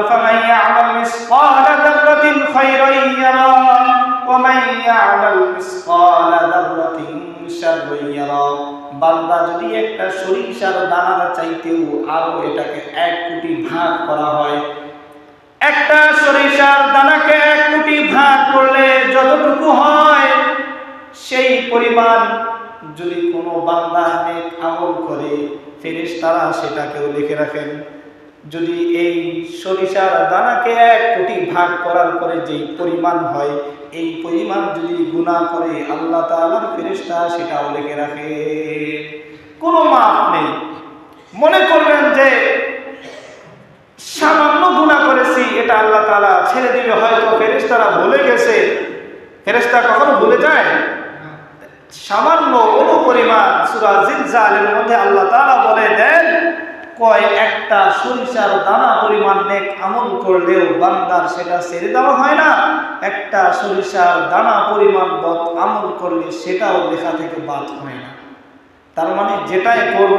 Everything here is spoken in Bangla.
فمن يعمل مثقال ذرة خيرا يرى ومن يعمل مثقال ذرة شرا يرى বান্দা যদি একটা সরিষার দানার চাইতেও আরো এটাকে এক কোটি ভাগ করা হয় একটা সরিষার দানাকে এক কোটি ভাগ করলে যতটুকু হয় সেই পরিমাণ যদি কোনো বান্দা নেক আমল করে ফেরেশতারা সেটাকেও লিখে রাখেন যদি এই সরিষার দানাকে এক কোটি ভাগ করার পরে যেই পরিমাণ হয়, এই পরিমাণ যদি গুণা করে আল্লাহ তাআলার ফেরেশতা সেটাও লেগে রাখে। কোনো মাপ নেই। মনে করবেন যে সামান্য গুণা করেছি, এটা আল্লাহ তালা ছেড়ে দিবে হয়তো ফেরিস্তারা ভুলে গেছে। ফেরেশতা কখনো ভুলে যায়? সামান্য অনুপরিমাণ সূরা জিলজালের মধ্যে আল্লাহ তালা বলে দেন কয়, একটা সরিষার দানা পরিমাণ নেক আমল করলেও বান্দার সেটা ছেড়ে দেওয়া হয় না। একটা সরিষার দানা পরিমাণ বদ আমল করলে সেটাও লেখা থেকে বাদ হয় না। তার মানে যেটাই করব